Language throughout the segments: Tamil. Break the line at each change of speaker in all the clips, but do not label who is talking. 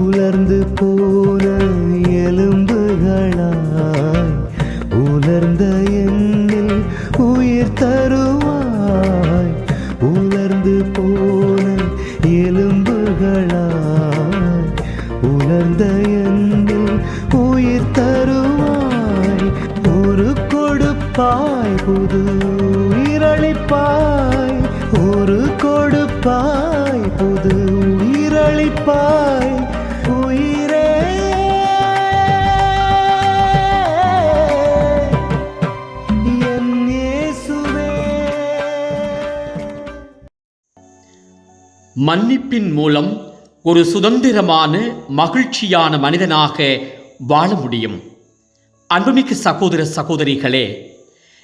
உலர்ந்து போன எலும்புகளாய் உலர்ந்த எண்ணில் உயிர் தருவாய். உலர்ந்து போன எலும்புகளாய் உலர்ந்த எண்ணில் உயிர் தருவாய். ஒரு கொடுப்பாய் புது உயிரளிப்பாய். ஒரு கொடுப்பாய் புது உயிரளிப்பாய்.
மன்னிப்பின் மூலம் ஒரு சுதந்திரமான மகிழ்ச்சியான மனிதனாக வாழ முடியும். அன்புமிக்க சகோதர சகோதரிகளே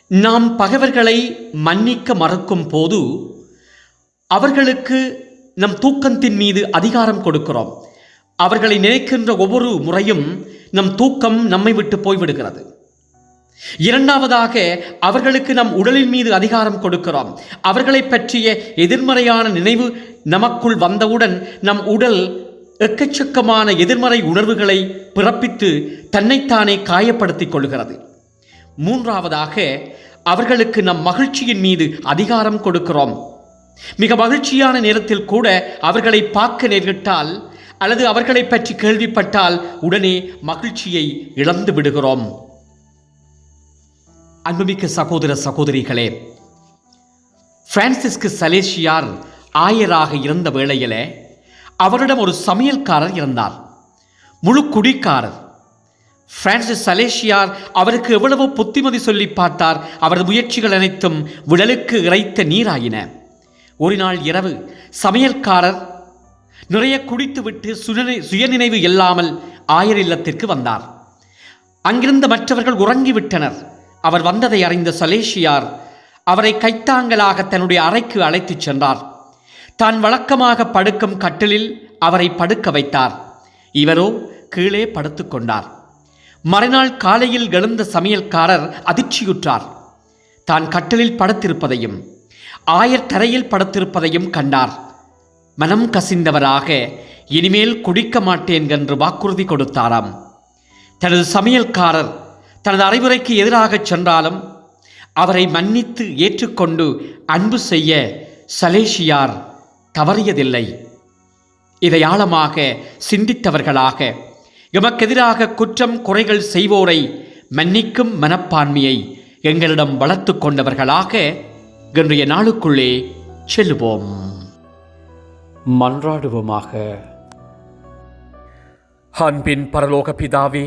நாம் பகைவர்களை மன்னிக்க மறக்கும் போது அவர்களுக்கு நம் தூக்கத்தின் மீது அதிகாரம் கொடுக்கிறோம். அவர்களை நினைக்கின்ற ஒவ்வொரு முறையும் நம் தூக்கம் நம்மை விட்டு போய்விடுகிறது. இரண்டாவதாக அவர்களுக்கு நம் உடலின் மீது அதிகாரம் கொடுக்கிறோம். அவர்களை பற்றிய எதிர்மறையான நினைவு நமக்குள் வந்தவுடன் நம் உடல் எக்கச்சக்கமான எதிர்மறை உணர்வுகளை பிறப்பித்து தன்னைத்தானே காயப்படுத்திக் கொள்கிறது. மூன்றாவதாக அவர்களுக்கு நம் மகிழ்ச்சியின் மீது அதிகாரம் கொடுக்கிறோம். மிக மகிழ்ச்சியான நேரத்தில் கூட அவர்களை பார்க்க நேரிட்டால் அல்லது அவர்களை பற்றி கேள்விப்பட்டால் உடனே மகிழ்ச்சியை இழந்து விடுகிறோம். அன்புமிக்க சகோதர சகோதரிகளே பிரான்சிஸ்கு சலேசியார் ஆயராக இருந்த வேளையிலே அவரிடம் ஒரு சமையல்காரர் இருந்தார். முழு குடிக்காரர். பிரான்சிஸ் சலேசியார் அவருக்கு எவ்வளவு புத்திமதி சொல்லி பார்த்தார். அவரது முயற்சிகள் அனைத்தும் விடலுக்கு இறைத்த நீராயின. ஒரு நாள் இரவு சமையல்காரர் நிறைய குடித்துவிட்டு சுயநினை சுயநினைவு இல்லாமல் ஆயர் இல்லத்திற்கு வந்தார். அங்கிருந்த மற்றவர்கள் உறங்கிவிட்டனர். அவர் வந்ததை அறிந்த சலேஷியார் அவரை கைத்தாங்கலாக தன்னுடைய அறைக்கு அழைத்துச் சென்றார். தான் வழக்கமாக படுக்கும் கட்டிலில் அவரை படுக்க வைத்தார். இவரோ கீழே படுத்துக்கொண்டார் மறுநாள் காலையில் எழுந்த சமையல்காரர் அதிர்ச்சியுற்றார். தான் கட்டிலில் படுத்திருப்பதையும் ஆயர் தரையில் படுத்திருப்பதையும் கண்டார். மனம் கசிந்தவராக இனிமேல் குடிக்க மாட்டேன் என்று வாக்குறுதி கொடுத்தாராம். தனது சமையல்காரர் தனது அறிவுரைக்கு எதிராகச் சென்றாலும் அவரை மன்னித்து ஏற்றுக்கொண்டு அன்பு செய்ய சலேஷியார் தவறியதில்லை. இதை ஆழமாக சிந்தித்தவர்களாக எமக்கெதிராக குற்றம் குறைகள் செய்வோரை மன்னிக்கும் மனப்பான்மையை எங்களிடம் வளர்த்து கொண்டவர்களாக இன்றைய நாளுக்குள்ளே செல்லுவோம். மன்றாடுவோமாக. அன்பின் பரலோக பிதாவே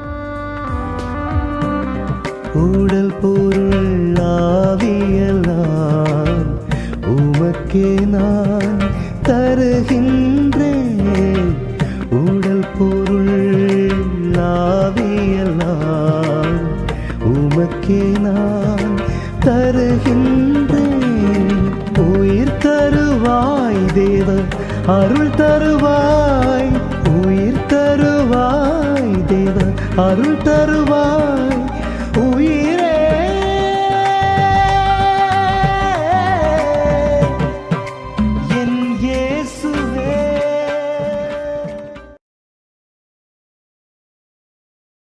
கூடல் பொருள் ஆவியெல்லாம் உமக்கே நான் தருகின்றேன். உடல் பொருள் ஆவியெல்லாம் உமக்கே நான் தருகின்றேன். உயிர் தருவாய் தேவ அருள் தருவாய். உயிர் தருவாய் தேவ அருள் தருவாய்.